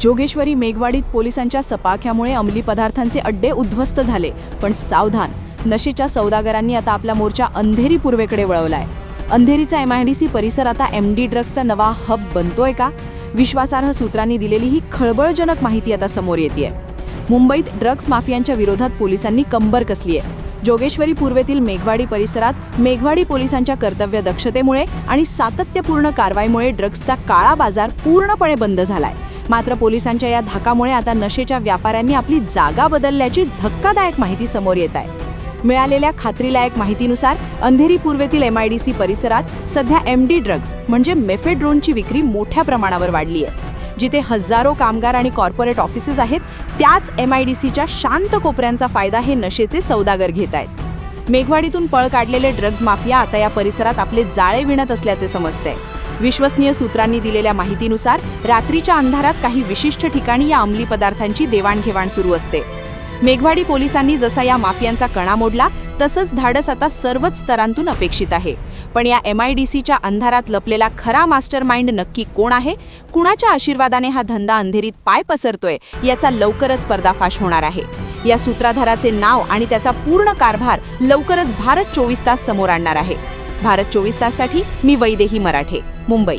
जोगेश्वरी मेघवाडीत पोलिसांच्या सपाख्यामुळे अंमली पदार्थांचे अड्डे उद्ध्वस्त झाले. पण सावधान नशेच्या सौदागरांनी आता आपला मोर्चा अंधेरी पूर्वेकडे वळवलाय. अंधेरीचा एमआयडीसी परिसर आता एम डी ड्रग्सचा नवा हब बनतोय का? विश्वासार्ह सूत्रांनी दिलेली ही खळबळजनक माहिती आता समोर येते मुंबईत ड्रग्ज माफियांच्या विरोधात पोलिसांनी कंबर कसली आहे जोगेश्वरी पूर्वेतील मेघवाडी परिसरात मेघवाडी पोलिसांच्या कर्तव्य दक्षतेमुळे आणि सातत्यपूर्ण कारवाईमुळे ड्रग्जचा काळा बाजार पूर्णपणे बंद झालाय. मात्र पोलिसांच्या या धाकामुळे आता नशेच्या व्यापाऱ्यांनी आपली जागा बदलल्याची धक्कादायक माहिती समोर येत आहे. मिळालेल्या खात्रीलायक माहितीनुसार अंधेरी पूर्वेतील एम आय डी सी परिसरात सध्या एम डी ड्रग्ज म्हणजे मेफेड्रोनची विक्री मोठ्या प्रमाणावर वाढली आहे. जिथे हजारो कामगार आणि कॉर्पोरेट ऑफिसेस आहेत त्याच एम आय डी सीच्या शांत कोपऱ्यांचा फायदा हे नशेचे सौदागर घेत आहेत. मेघवाडीतून पळ काढलेले ड्रग्ज माफिया आता या परिसरात आपले जाळे विणत असल्याचे समजते. विश्वसनीय सूत्रांनी दिलेल्या माहितीनुसार रात्रीच्या अंधारात काही विशिष्ट ठिकाणी या अंमली पदार्थांची देवाणघेवाण सुरू असते. मेघवाडी पोलिसांनी जसा या माफियांचा कणा मोडला तसंच धाडस आता सर्वच स्तरांतून अपेक्षित आहे. पण या एम आय डी सीच्या अंधारात लपलेला खरा मास्टर माइंड नक्की कोण आहे? कुणाच्या आशीर्वादाने हा धंदा अंधेरीत पाय पसरतोय? याचा लवकरच पर्दाफाश होणार आहे. या सूत्राधाराचे नाव आणि त्याचा पूर्ण कारभार लवकरच भारत चोवीस तास समोर आणणार आहे. भारत चोवीस ताससाठी मी वैदेही मराठे मुंबई.